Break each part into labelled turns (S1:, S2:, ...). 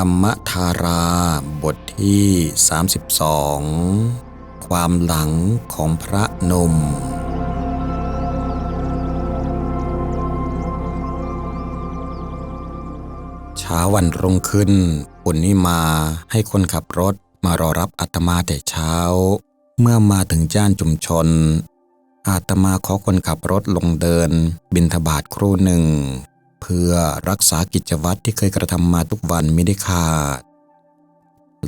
S1: ธรรมธารา บทที่ 32 ความหลังของพระนม เช้าวันรุ่งขึ้นปุณนิมาให้คนขับรถมารอรับอาตมาแต่เช้า เมื่อมาถึงจ้านจุมชน อาตมาขอคนขับรถลงเดิน บินทบาทครู่หนึ่ง เพื่อรักษากิจวัตรที่เคยกระทำมาทุกวันไม่ได้ขาด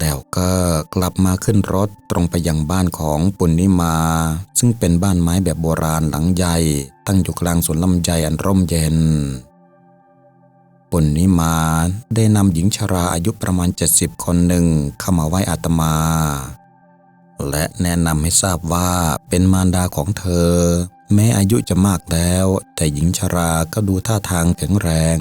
S1: แล้วก็กลับมาขึ้นรถตรงไปยังบ้านของปุณนิมา ซึ่งเป็นบ้านไม้แบบโบราณหลังใหญ่ ตั้งอยู่กลางสวนลำไยอันร่มเย็น ปุณนิมาได้นำหญิงชราอายุประมาณ 70 คนหนึ่งเข้ามาไหว้อาตมาและแนะนำให้ทราบว่าเป็นมารดาของเธอ แม้อายุจะมากแล้ว แต่หญิงชราก็ดูท่าทางแข็งแรง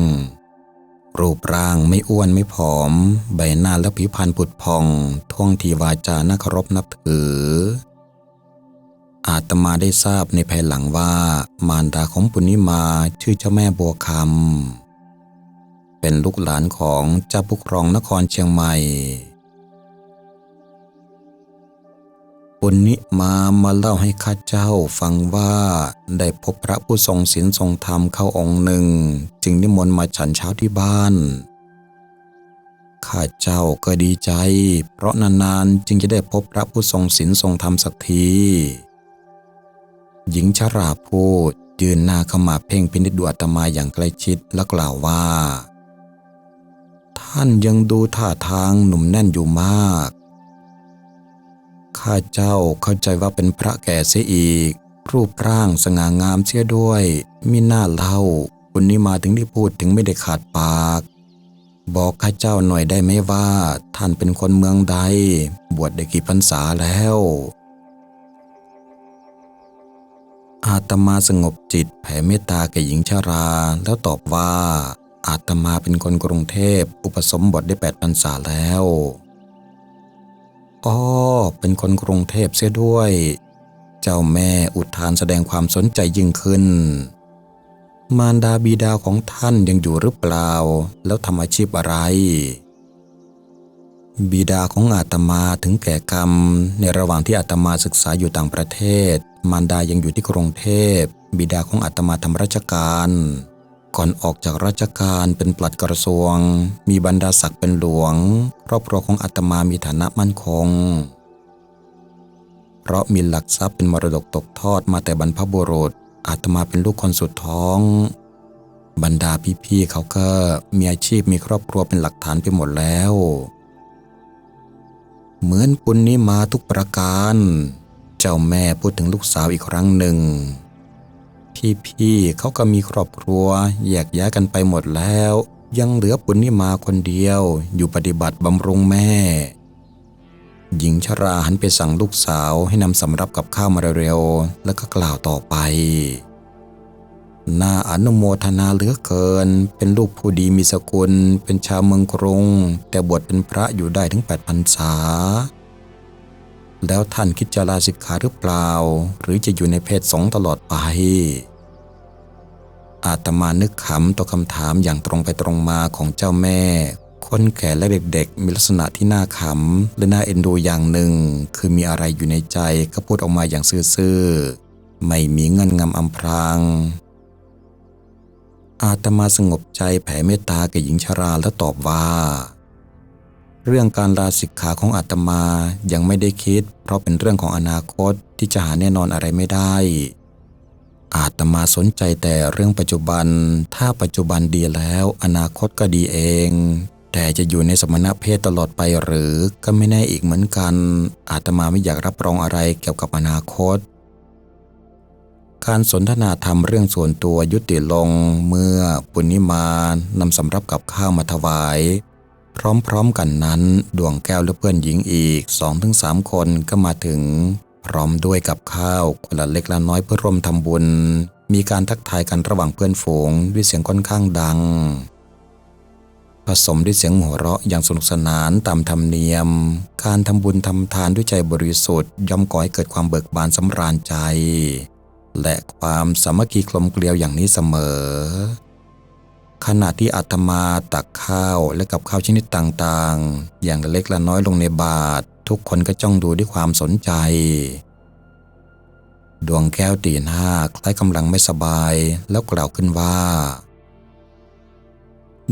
S1: รูปร่างไม่อ้วนไม่ผอม ใบหน้าและผิวพรรณผุดพองท่วงทีวาจาน่าเคารพนับถือ อาตมาได้ทราบในภายหลังว่ามารดาของปุณิมาชื่อเจ้าแม่บัวคำเป็นลูกหลานของเจ้าผู้ครองนครเชียงใหม่ ปุณณิมามาเล่าให้ข้าเจ้าฟังว่า ได้พบพระผู้ทรงศีลทรงธรรมเข้าองค์หนึ่ง จึงนิมนต์มาฉันเช้าที่บ้านข้าเจ้าก็ดีใจ เพราะนานๆจึงจะได้พบพระผู้ทรงศีลทรงธรรมสักทีหญิงชราพูดยืนหน้าเข้ามาเพ่งพินิจดูอาตมาอย่างใกล้ชิดและกล่าวว่า ท่านยังดูท่าทางหนุ่มแน่นอยู่มาก ข้าเจ้าเข้าใจว่าเป็นพระแก่เสียอีก รูปร่างสง่างามเสียด้วยมิน่าเล่าคุณนี้มาถึงที่พูดถึงไม่ได้ขาดปาก บอกข้าเจ้าหน่อยได้ไหมว่า ท่านเป็นคนเมืองใด บวชได้กี่พรรษาแล้ว อาตมาสงบจิตแผ่เมตตาแก่หญิงชาราแล้วตอบว่า อาตมาเป็นคนกรุงเทพอุปสมบทได้แปดพรรษาแล้ว อ้อเป็นคนกรุงเทพเสียด้วย เจ้าแม่อุทานแสดงความสนใจยิ่งขึ้น มารดาบิดาของท่านยังอยู่หรือเปล่า แล้วทำอาชีพอะไร บิดาของอาตมาถึงแก่กรรม ในระหว่างที่อาตมาศึกษาอยู่ต่างประเทศ มารดายังอยู่ที่กรุงเทพ บิดาของอาตมาทำราชการ ก่อนออกจากราชการเป็นปลัดกระทรวง มีบรรดาศักดิ์เป็นหลวง ครอบครัวของอาตมามีฐานะมั่นคง เพราะมีหลักทรัพย์เป็นมรดกตกทอดมาแต่บรรพบุรุษ อาตมาเป็นลูกคนสุดท้อง บรรดาพี่ๆเขาก็มีอาชีพมีครอบครัวเป็นหลักฐานไปหมดแล้ว เหมือนปุณนี้มาทุกประการ เจ้าแม่พูดถึงลูกสาวอีกครั้งหนึ่ง พี่ๆเขาก็มีครอบครัว แยกย้ายกันไปหมดแล้ว ยังเหลือปุณนี้มาคนเดียว อยู่ปฏิบัติบำรุงแม่ หญิงชราหันไปสั่งลูกสาวให้นำสำรับกับข้าวมาเร็วๆ แล้วก็กล่าวต่อไปน่าอนุโมทนาเหลือเกิน เป็นลูกผู้ดีมีสกุล เป็นชาวเมืองกรุง แต่บวชเป็นพระอยู่ได้ถึงแปดพรรษา แล้วท่านคิดจะลาสิกขาหรือเปล่า หรือจะอยู่ในเพศสงตลอดไป อาตมานึกขำต่อคำถามอย่างตรงไปตรงมาของเจ้าแม่ คนแก่และเด็กๆ มีลักษณะที่น่าขำและน่าเอ็นดูอย่างหนึ่ง คือมีอะไรอยู่ในใจก็พูดออกมาอย่างซื่อๆ ไม่มีเงินงำอำพรางอาตมาสงบใจแผ่เมตตาแก่หญิงชราแล้วตอบว่า เรื่องการลาสิกขาของอาตมายังไม่ได้คิด เพราะเป็นเรื่องของอนาคตที่จะหาแน่นอนอะไรไม่ได้ อาตมาสนใจแต่เรื่องปัจจุบัน ถ้าปัจจุบันดีแล้ว อนาคตก็ดีเอง แต่จะอยู่ในสมณเพศตลอดไปหรือก็ไม่แน่อีกเหมือนกัน อาตมาไม่อยากรับรองอะไรเกี่ยวกับอนาคต การสนทนาธรรมเรื่องส่วนตัวยุติลงเมื่อปุณณิมานำสำรับกับข้าวมาถวาย พร้อมๆกันนั้น ดวงแก้วและเพื่อนหญิงอีกสองถึงสามคนก็มาถึง พร้อมด้วยกับข้าวคนละเล็กละน้อยเพื่อร่วมทำบุญ มีการทักทายกันระหว่างเพื่อนฝูงด้วยเสียงค่อนข้างดัง ผสมด้วยเสียงหัวเราะอย่างสนุกสนานตามธรรมเนียม การทำบุญทำทานด้วยใจบริสุทธิ์ย่อมก่อให้เกิดความเบิกบานสำราญใจ และความสามัคคีกลมเกลียวอย่างนี้เสมอ ขณะที่อาตมาตักข้าวและกับข้าวชนิดต่างๆ อย่างละเล็กละน้อยลงในบาททุกคนก็จ้องดูด้วยความสนใจ ดวงแก้วตีหน้าคล้ายกำลังไม่สบายแล้วกล่าวขึ้นว่า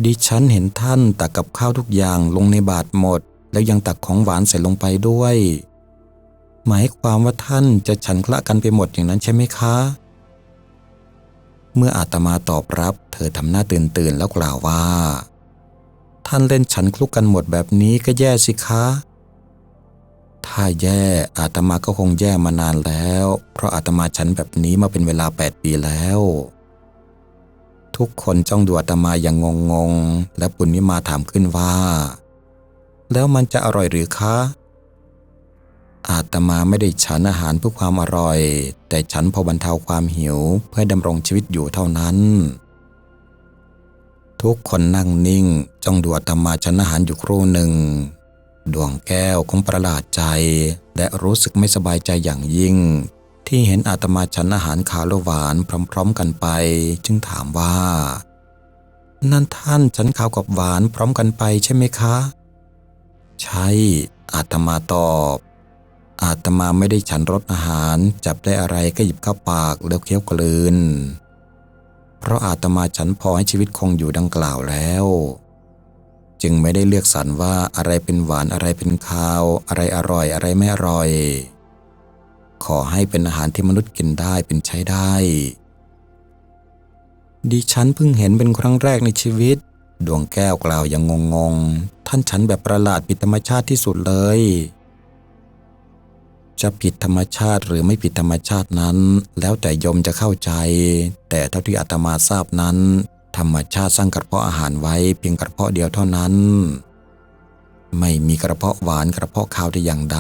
S1: ดิฉันเห็นท่านตักกับข้าวทุกอย่างลงในบาทหมด แล้วยังตักของหวานใส่ลงไปด้วย หมายความว่าท่านจะฉันคละกันไปหมดอย่างนั้นใช่ไหมคะ เมื่ออาตมาตอบรับ เธอทำหน้าตื่นตื่นแล้วกล่าวว่า ท่านเล่นฉันคลุกกันหมดแบบนี้ก็แย่สิคะ ถ้าแย่อาตมาก็คงแย่มานานแล้ว เพราะอาตมาฉันแบบนี้มาเป็นเวลา 8 ปีแล้ว ทุกคนจ้องดูอาตมาอย่างงงๆและปุณณิมาถามขึ้นว่า แล้วมันจะอร่อยหรือคะ อาตมาไม่ได้ฉันอาหารเพื่อความอร่อย แต่ฉันพอบรรเทาความหิวเพื่อดำรงชีวิตอยู่เท่านั้น ทุกคนนั่งนิ่งจ้องดูอาตมาฉันอาหารอยู่ครู่หนึ่ง ดวงแก้วคงประหลาดใจ และรู้สึกไม่สบายใจอย่างยิ่ง ที่เห็นอาตมาฉันอาหารขาวและหวานพร้อม ๆ กันไป จึงถามว่า นั่นท่านฉันข้าวกับหวานพร้อมกันไปใช่ไหมคะ ใช่อาตมาตอบ อาตมาไม่ได้ฉันรสอาหาร จับได้อะไรก็หยิบเข้าปากแล้วเคี้ยวกลืน เพราะอาตมาฉันพอให้ชีวิตคงอยู่ดังกล่าวแล้ว จึงไม่ได้เลือกสรรว่าอะไรเป็นหวานอะไรเป็นคาว อะไรอร่อยอะไรไม่อร่อย ขอให้เป็นอาหารที่มนุษย์กินได้เป็นใช้ได้ ดิฉันเพิ่งเห็นเป็นครั้งแรกในชีวิต ดวงแก้วกล่าวอย่างงงๆท่านฉันแบบประหลาดผิดธรรมชาติที่สุดเลย จะผิดธรรมชาติหรือไม่ผิดธรรมชาตินั้น แล้วแต่ยมจะเข้าใจ แต่เท่าที่อาตมาทราบนั้น ธรรมชาติสร้างกระเพาะอาหารไว้เพียงกระเพาะเดียวเท่านั้น ไม่มีกระเพาะหวานกระเพาะคาวแต่อย่างใด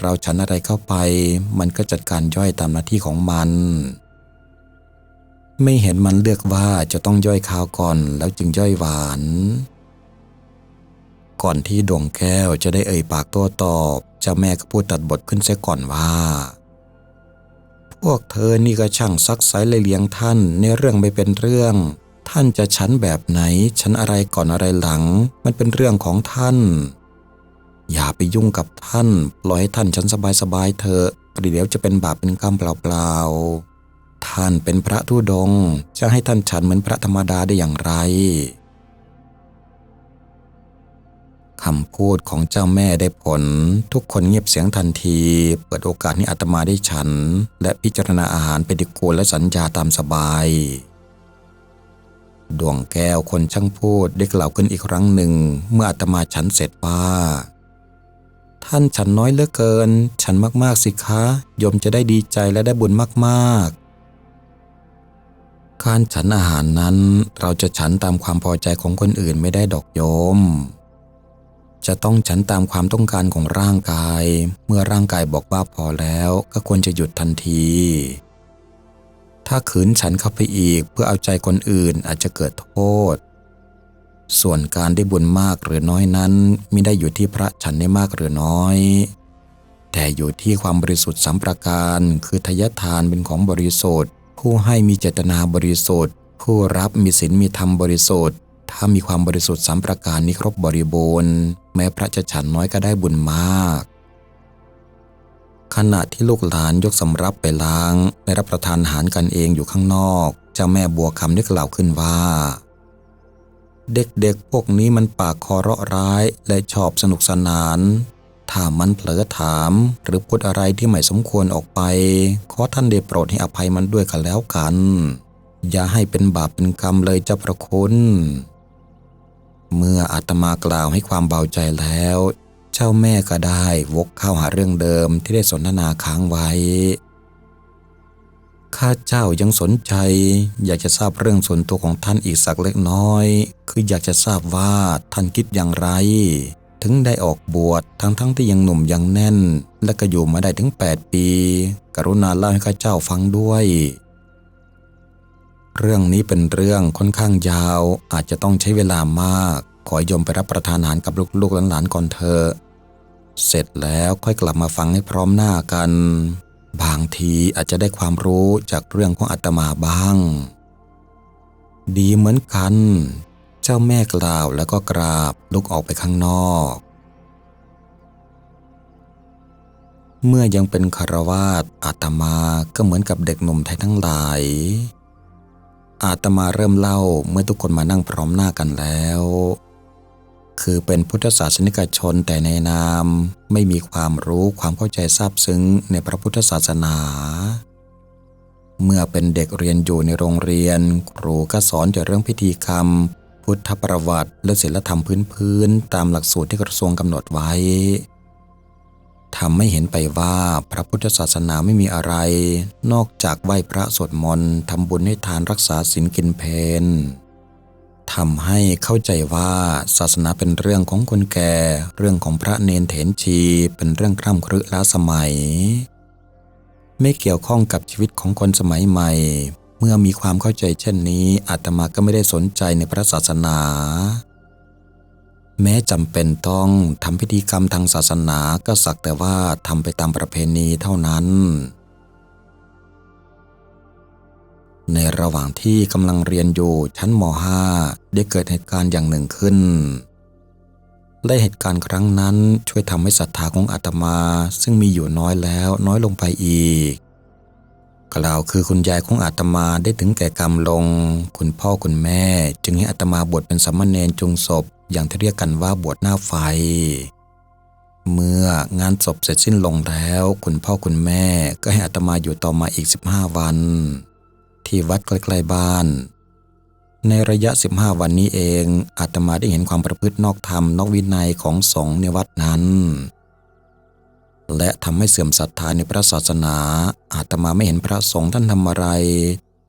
S1: เราฉันอะไรเข้าไป มันก็จัดการย่อยตามหน้าที่ของมัน ไม่เห็นมันเลือกว่าจะต้องย่อยคาวก่อนแล้วจึงย่อยหวาน ก่อนที่ดวงแก้วจะได้เอ่ยปากโต้ตอบ เจ้าแม่ก็พูดตัดบทขึ้นเสียก่อนว่า พวกเธอนี่ก็ช่างซักไซเลยเลี้ยงท่านในเรื่องไม่เป็นเรื่อง ท่านจะฉันแบบไหนฉันอะไรก่อนอะไรหลัง มันเป็นเรื่องของท่าน อย่าไปยุ่งกับท่าน ปล่อยให้ท่านฉันสบายๆเถอะเดี๋ยวจะเป็นบาปเป็นกรรมเปล่าๆท่านเป็นพระธุดง จะให้ท่านฉันเหมือนพระธรรมดาได้อย่างไร คำพูดของเจ้าแม่ได้ผล ทุกคนเงียบเสียงทันที เปิดโอกาสให้อาตมาได้ฉัน และพิจารณาอาหารเป็นดิกูลและสัญญาตามสบาย ดวงแก้วคนช่างพูดได้กล่าวขึ้นอีกครั้งหนึ่ง เมื่ออาตมาฉันเสร็จว่าท่านฉันน้อยเหลือเกิน ฉันมากๆสิคะโยมจะได้ดีใจและได้บุญมากๆ การฉันอาหารนั้นเราจะฉันตามความพอใจของคนอื่นไม่ได้ดอกโยม จะต้องฉันตามความต้องการของร่างกาย เมื่อร่างกายบอกว่าพอแล้วก็ควรจะหยุดทันที ถ้าขืนฉันเข้าไปอีกเพื่อเอาใจคนอื่นอาจจะเกิดโทษ ส่วนการได้บุญมากหรือน้อยนั้นไม่ได้อยู่ที่พระฉันได้มากหรือน้อย แต่อยู่ที่ความบริสุทธิ์สามประการ คือทายทานเป็นของบริสุทธิ์ ผู้ให้มีเจตนาบริสุทธิ์ ผู้รับมีศีลมีธรรมบริสุทธิ์ ถ้ามีความบริสุทธิ์สามประการนี้ครบบริบูรณ์ แม้พระจะฉันน้อยก็ได้บุญมาก ขณะที่ลูกหลานยกสำรับไปล้างไปรับประทานอาหารกันเองอยู่ข้างนอกเจ้าแม่บัวคำได้กล่าวขึ้นว่า เด็กๆพวกนี้มันปากคอเราะร้ายและชอบสนุกสนานถ้ามันเผลอถามหรือพูดอะไรที่ไม่สมควรออกไป ขอท่านได้โปรดให้อภัยมันด้วยกันแล้วกัน อย่าให้เป็นบาปเป็นกรรมเลยเจ้าพระคุณ เมื่ออาตมากล่าวให้ความเบาใจแล้ว เจ้าแม่ก็ได้วกเข้าหาเรื่องเดิมที่ได้สนทนาค้างไว้ ข้าเจ้ายังสนใจ อยากจะทราบเรื่องส่วนตัวของท่านอีกสักเล็กน้อย คืออยากจะทราบว่าท่านคิดอย่างไร ถึงได้ออกบวชทั้งๆทที่ยังหนุ่มยังแน่น และก็อยู่มาได้ถึง 8 ปี กรุณาเล่าให้ข้าเจ้าฟังด้วย เรื่องนี้เป็นเรื่องค่อนข้างยาว อาจจะต้องใช้เวลามาก ขอยมไปรับประทานอาหารกับลูกๆหลานๆก่อนเถอะเสร็จแล้วค่อยกลับมาฟังให้พร้อมหน้ากัน บางทีอาจจะได้ความรู้จากเรื่องของอาตมาบ้าง ดีเหมือนกัน เจ้าแม่กล่าวแล้วก็กราบลุกออกไปข้างนอก เมื่อยังเป็นคารวาสอาตมาก็เหมือนกับเด็กหนุ่มไทยทั้งหลาย อาตมาเริ่มเล่าเมื่อทุกคนมานั่งพร้อมหน้ากันแล้ว คือเป็นพุทธศาสนิกชนแต่ในนามไม่มีความรู้ความเข้าใจทราบซึ้งในพระพุทธศาสนา เมื่อเป็นเด็กเรียนอยู่ในโรงเรียน ครูก็สอนแต่เรื่องพิธีกรรม พุทธประวัติและศีลธรรมพื้นๆตามหลักสูตรที่กระทรวงกำหนดไว้ ทำให้เห็นไปว่าพระพุทธศาสนาไม่มีอะไร นอกจากไหว้พระสวดมนต์ทำบุญให้ทานรักษาศีลกินเพนทำให้เข้าใจว่าศาสนาเป็นเรื่องของคนแก่ เรื่องของพระเนนเถนชี เป็นเรื่องคร่ำครึล้าสมัย ไม่เกี่ยวข้องกับชีวิตของคนสมัยใหม่ เมื่อมีความเข้าใจเช่นนี้อาตมาก็ไม่ได้สนใจในพระศาสนา แม้จำเป็นต้องทำพิธีกรรมทางศาสนาก็สักแต่ว่าทำไปตามประเพณีเท่านั้น ในระหว่างที่กำลังเรียนอยู่ชั้นม .5 ได้เกิดเหตุการณ์อย่างหนึ่งขึ้น และเหตุการณ์ครั้งนั้นช่วยทำให้ศรัทธาของอาตมาซึ่งมีอยู่น้อยแล้วน้อยลงไปอีกกล่าวคือคุณยายของอาตมาได้ถึงแก่กรรมลง คุณพ่อคุณแม่ จึงให้อาตมาบวชเป็นสามเณรจุงศพ อย่างที่เรียกกันว่าบวชหน้าไฟ เมื่องานศพเสร็จสิ้นลงแล้ว คุณพ่อคุณแม่ก็ให้อาตมาอยู่ต่อมาอีก 15 วัน ที่วัดใกล้ๆบ้าน ในระยะ 15 วันนี้เองอาตมาได้เห็นความประพฤตินอกธรรมนอกวินัยของสงฆ์ในวัดนั้นและทำให้เสื่อมศรัทธาในพระศาสนา อาตมาไม่เห็นพระสงฆ์ท่านทำอะไร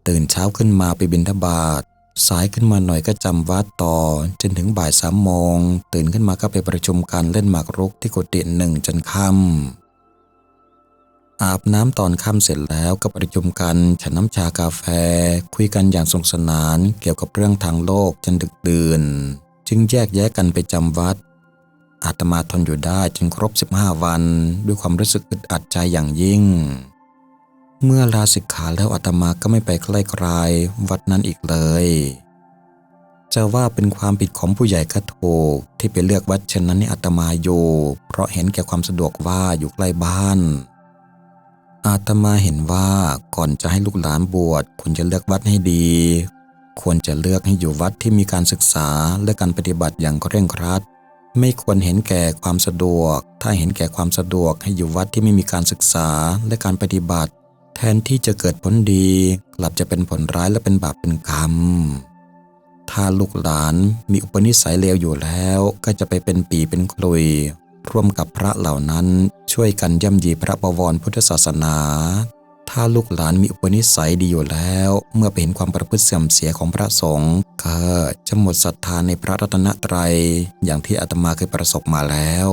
S1: ตื่นเช้าขึ้นมาไปบิณฑบาต สายขึ้นมาหน่อยก็จำวัดต่อ จนถึงบ่ายสามโมง ตื่นขึ้นมาก็ไปประชุมกันเล่นหมากรุกที่กุฏิหนึ่งจนค่ำอาบน้ำตอนค่ำเสร็จแล้วก็ประชุมกันฉันน้ำชากาแฟ คุยกันอย่างสนุกสนานเกี่ยวกับเรื่องทางโลกจนดึกดื่น จึงแยกแยกกันไปจำวัด อาตมาทนอยู่ได้จนครบ 15 วัน ด้วยความรู้สึกอึดอัดใจอย่างยิ่ง เมื่อลาสิกขาแล้วอาตมาก็ไม่ไปใกล้ใครวัดนั้นอีกเลย จะว่าเป็นความผิดของผู้ใหญ่ก็ถูกที่ไปเลือกวัดเช่นนั้นให้อาตมาอยู่เพราะเห็นแก่ความสะดวกว่าอยู่ใกล้บ้าน อาตมาเห็นว่าก่อนจะให้ลูกหลานบวชควรจะเลือกวัดให้ดี ควรจะเลือกให้อยู่วัดที่มีการศึกษาและการปฏิบัติอย่างเคร่งครัด ไม่ควรเห็นแก่ความสะดวก ถ้าเห็นแก่ความสะดวกให้อยู่วัดที่ไม่มีการศึกษาและการปฏิบัติ นที่จะเกิดผลดี กลับจะเป็นผลร้ายและเป็นบาปเป็นกรรม ถ้าลูกหลานมีอุปนิสัยเลวอยู่แล้ว ก็จะไปเป็นปีเป็นคลุย ร่วมกับพระเหล่านั้นช่วยกันย่ำยีพระบวรพุทธศาสนา ถ้าลูกหลานมีอุปนิสัยดีอยู่แล้ว เมื่อไปเห็นความประพฤติเสื่อมเสียของพระสงฆ์ก็จะหมดศรัทธาในพระรัตนตรัยอย่างที่อาตมาเคยประสบมาแล้ว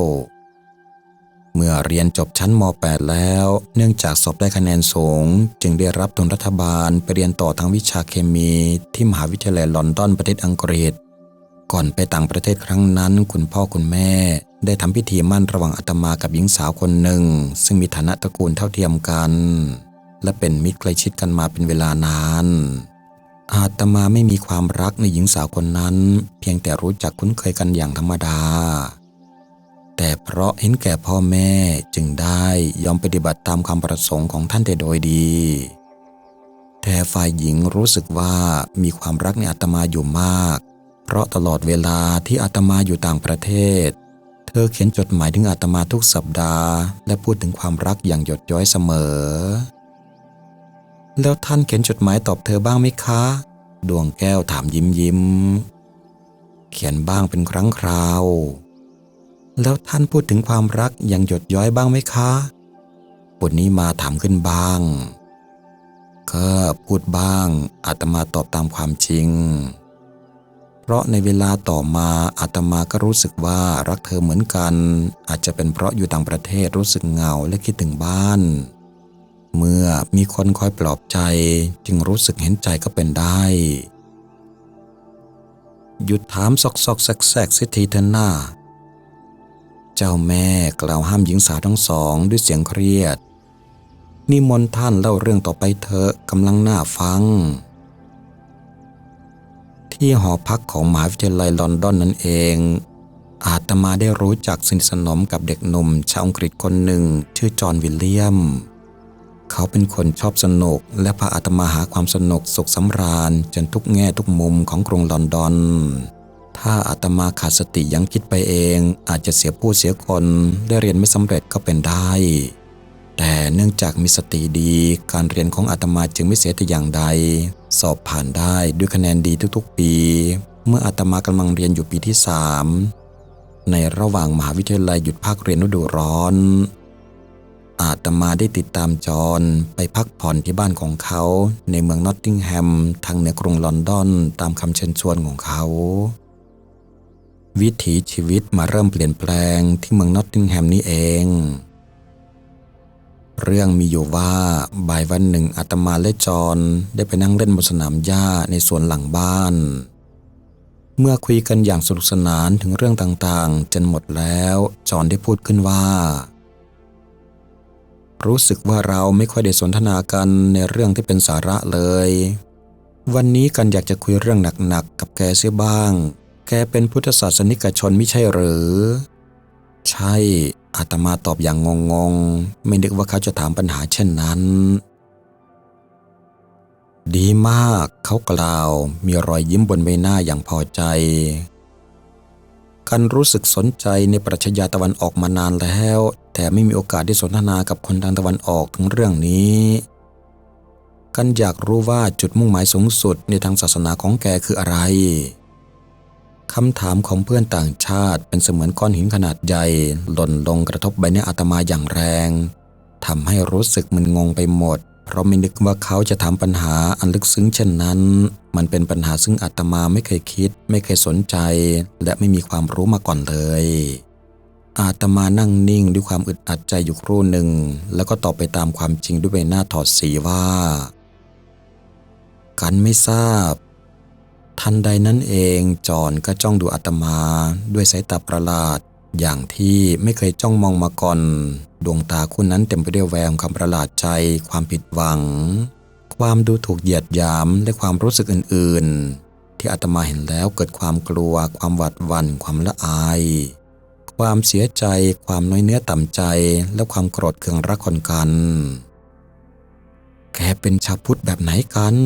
S1: เมื่อเรียนจบชั้นม .8 แล้ว เนื่องจากสอบได้คะแนนสูง จึงได้รับทุนรัฐบาลไปเรียนต่อทางวิชาเคมีที่มหาวิทยาลัยลอนดอนประเทศอังกฤษ ก่อนไปต่างประเทศครั้งนั้น คุณพ่อคุณแม่ ได้ทำพิธีมั่นระหว่างอาตมากับหญิงสาวคนหนึ่ง ซึ่งมีฐานะตระกูลเท่าเทียมกัน และเป็นมิตรใกล้ชิดกันมาเป็นเวลานานอาตมาไม่มีความรักในหญิงสาวคนนั้น เพียงแต่รู้จักคุ้นเคยกันอย่างธรรมดา แต่เพราะเห็นแก่พ่อแม่จึงได้ยอมปฏิบัติตามความประสงค์ของท่านแต่โดยดี แต่ฝ่ายหญิงรู้สึกว่ามีความรักในอาตมาอยู่มาก เพราะตลอดเวลาที่อาตมาอยู่ต่างประเทศ เธอเขียนจดหมายถึงอาตมาทุกสัปดาห์ และพูดถึงความรักอย่างหยดย้อยเสมอ แล้วท่านเขียนจดหมายตอบเธอบ้างไหมคะ ดวงแก้วถามยิ้มยิ้ม เขียนบ้างเป็นครั้งคราว แล้วท่านพูดถึงความรักอย่างหยดย้อยบ้างไหมคะปุณนี้มาถามขึ้นบ้างก็พูดบ้างอาตมาตอบตามความจริง เพราะในเวลาต่อมาอาตมาก็รู้สึกว่ารักเธอเหมือนกัน อาจจะเป็นเพราะอยู่ต่างประเทศรู้สึกเหงาและคิดถึงบ้าน เมื่อมีคนคอยปลอบใจจึงรู้สึกเห็นใจก็เป็นได้ หยุดถามซอกซอกแซกแซกสิทีเถอหน้า เจ้าแม่กล่าวห้ามหญิงสาวทั้งสองด้วยเสียงเครียด นิมนต์ท่านเล่าเรื่องต่อไปเถอะกำลังน่าฟัง ที่หอพักของมหาวิทยาลัยลอนดอนนั่นเอง อาตมาได้รู้จักสนิทสนมกับเด็กหนุ่มชาวอังกฤษคนหนึ่งชื่อจอห์นวิลเลียม เขาเป็นคนชอบสนุก และพาอาตมาหาความสนุกสุขสำราญจนทุกแง่ทุกมุมของกรุงลอนดอน ถ้าอาตมาขาดสติยังคิดไปเอง อาจจะเสียผู้เสียคนได้เรียนไม่สำเร็จก็เป็นได้ แต่เนื่องจากมีสติดี การเรียนของอาตมาจึงไม่เสียแต่อย่างใด สอบผ่านได้ด้วยคะแนนดีทุกๆปี เมื่ออาตมากำลังเรียนอยู่ปีที่สามในระหว่างมหาวิทยาลัยหยุดภาคเรียนฤดูร้อน อาตมาได้ติดตามจอนไปพักผ่อนที่บ้านของเขา ในเมืองนอตติงแฮม ทางเหนือกรุงลอนดอนตามคำเชิญชวนของเขา วิถีชีวิตมาเริ่มเปลี่ยนแปลงที่เมืองนอตติงแฮมนี้เอง เรื่องมีอยู่ว่าบ่ายวันหนึ่งอาตมาและจอห์นได้ไปนั่งเล่นบนสนามหญ้าในสวนหลังบ้าน เมื่อคุยกันอย่างสนุกสนานถึงเรื่องต่างๆ จนหมดแล้ว จอห์นได้พูดขึ้นว่า รู้สึกว่าเราไม่ค่อยได้สนทนากันในเรื่องที่เป็นสาระเลย วันนี้กันอยากจะคุยเรื่องหนักๆกับแกเสียบ้าง แกเป็นพุทธศาสนิกชนไม่ใช่หรือ ใช่อาตมาตอบอย่างงงๆไม่นึกว่าเขาจะถามปัญหาเช่นนั้น ดีมากเขากล่าว มีรอยยิ้มบนใบหน้าอย่างพอใจ กันรู้สึกสนใจในปรัชญาตะวันออกมานานแล้ว แต่ไม่มีโอกาสได้สนทนากับคนทางตะวันออกถึงเรื่องนี้กันอยากรู้ว่าจุดมุ่งหมายสูงสุดในทางศาสนาของแกคืออะไร คำถามของเพื่อนต่างชาติเป็นเสมือนก้อนหินขนาดใหญ่ หล่นลงกระทบใบหน้าอาตมาอย่างแรงทำให้รู้สึกมึนงงไปหมด เพราะไม่นึกว่าเขาจะถามปัญหาอันลึกซึ้งเช่นนั้น มันเป็นปัญหาซึ่งอาตมาไม่เคยคิด ไม่เคยสนใจ และไม่มีความรู้มาก่อนเลย อาตมานั่งนิ่งด้วยความอึดอัดใจอยู่ครู่หนึ่ง แล้วก็ตอบไปตามความจริงด้วยใบหน้าถอดสีว่า กันไม่ทราบ ทันใดนั้นเองจอนก็จ้องดูอาตมา ด้วยสายตาประหลาด อย่างที่ไม่เคยจ้องมองมาก่อน ดวงตาคู่นั้นเต็มไปด้วยแววความประหลาดใจ ความผิดหวัง ความดูถูกเหยียดหยามและความรู้สึกอื่น ๆ ที่อาตมาเห็นแล้วเกิดความกลัว ความหวาดหวั่นความละอาย ความเสียใจ ความน้อยเนื้อต่ำใจ และความโกรธเคืองรักคนกัน แกเป็นชาวพุทธแบบไหนกัน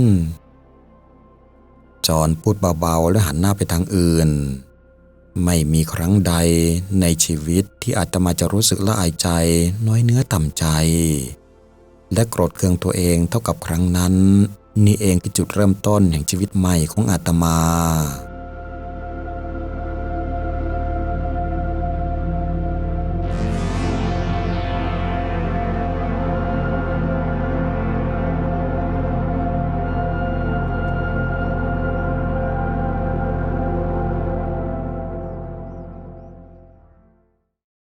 S1: จอนพูดเบาๆ และหันหน้าไปทางอื่น ไม่มีครั้งใดในชีวิตที่อาตมาจะรู้สึกละอายใจ น้อยเนื้อต่ำใจ และโกรธเคืองตัวเองเท่ากับครั้งนั้น นี่เองคือจุดเริ่มต้นแห่งชีวิตใหม่ของอาตมา